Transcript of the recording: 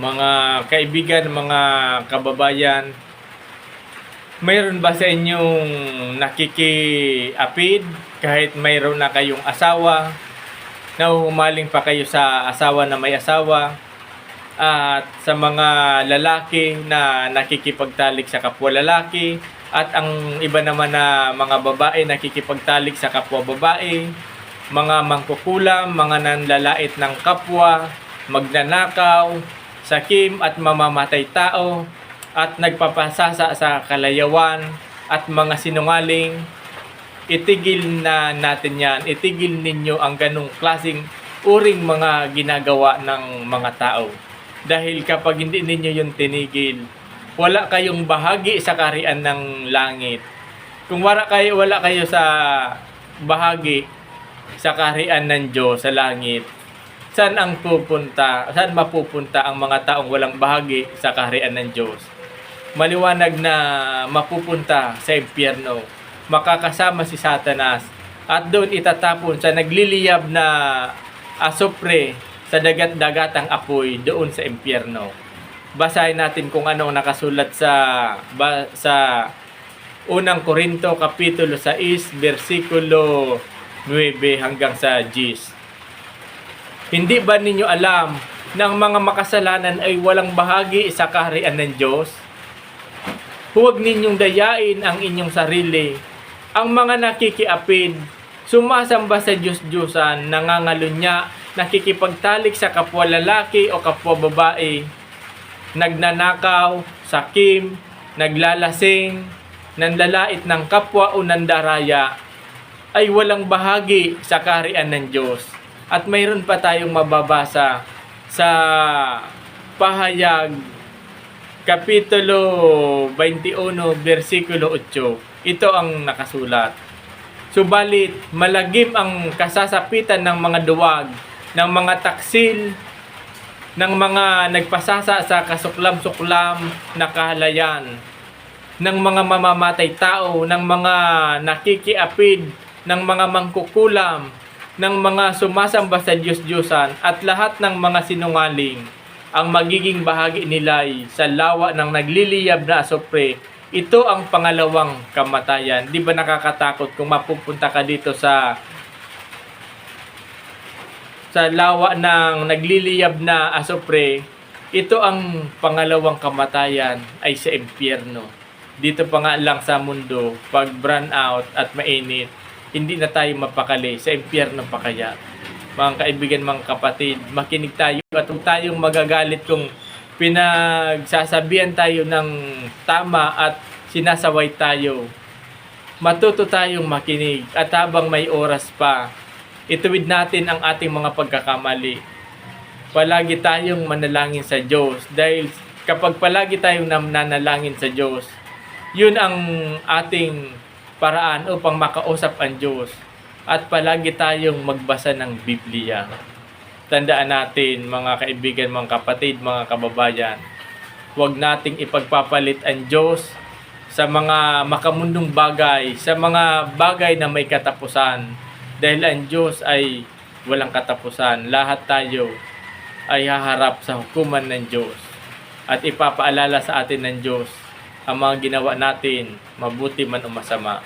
Mga kaibigan, mga kababayan, mayroon ba sa inyong nakikiapid? Kahit mayroon na kayong asawa, nahuhumaling pa kayo sa asawa na may asawa, at sa mga lalaki na nakikipagtalik sa kapwa lalaki, at ang iba naman na mga babae nakikipagtalik sa kapwa babae, mga mangkukulam, mga nanlalait ng kapwa, magnanakaw, sakim at mamamatay tao, at nagpapasasa sa kalayawan at mga sinungaling, itigil na natin yan. Itigil ninyo ang ganong klasing uring mga ginagawa ng mga tao. Dahil kapag hindi ninyo yung tinigil, wala kayong bahagi sa karian ng langit. Kung wala kayo, wala kayo sa bahagi sa karian ng Diyos sa langit, saan ang pupunta? Saan mapupunta ang mga taong walang bahagi sa kaharian ng Diyos? Maliwanag na mapupunta sa impyerno. Makakasama si Satanas at doon itatapon sa nagliliyab na asopre sa dagat-dagatang apoy doon sa impyerno. Basahin natin kung ano ang nakasulat sa ba, sa unang Korinto kapitulo 6 versikulo 9 hanggang sa 10. Hindi ba ninyo alam na ang mga makasalanan ay walang bahagi sa kaharian ng Diyos? Huwag ninyong dayain ang inyong sarili. Ang mga nakikiapid, sumasamba sa Diyos-Diyosan, nangangalunya, nakikipagtalik sa kapwa lalaki o kapwa babae, nagnanakaw, sakim, naglalasing, nanlalait ng kapwa o nandaraya, ay walang bahagi sa kaharian ng Diyos. At mayroon pa tayong mababasa sa pahayag Kapitulo 21, versikulo 8. Ito ang nakasulat. Subalit, malagim ang kasasapitan ng mga duwag, ng mga taksil, ng mga nagpasasa sa kasuklam-suklam na kahalayan, ng mga mamamatay tao, ng mga nakikiapid, ng mga mangkukulam, ng mga sumasamba sa Diyos-Diyosan, at lahat ng mga sinungaling ang magiging bahagi nila ay sa lawa ng nagliliyab na asopre. Ito ang pangalawang kamatayan. Di ba nakakatakot kung mapupunta ka dito sa sa lawa ng nagliliyab na asopre, ito ang pangalawang kamatayan ay sa impyerno. Dito pa nga lang sa mundo, pag burn out at mainit, hindi na tayo mapakali. Sa impyerno pa kaya mga kaibigan, mga kapatid, makinig tayo at huwag tayong magagalit kung pinagsasabihan tayo ng tama at sinasaway tayo. Matuto tayong makinig at habang may oras pa, ituwid natin ang ating mga pagkakamali. Palagi tayong manalangin sa Diyos dahil kapag palagi tayong nanalangin sa Diyos, yun ang ating paraan upang makausap ang Diyos at palagi tayong magbasa ng Biblia. Tandaan natin mga kaibigan, mga kapatid, mga kababayan, huwag nating ipagpapalit ang Diyos sa mga makamundong bagay, sa mga bagay na may katapusan. Dahil ang Diyos ay walang katapusan. Lahat tayo ay haharap sa hukuman ng Diyos. At ipapaalala sa atin ng Diyos ang mga ginawa natin, mabuti man o masama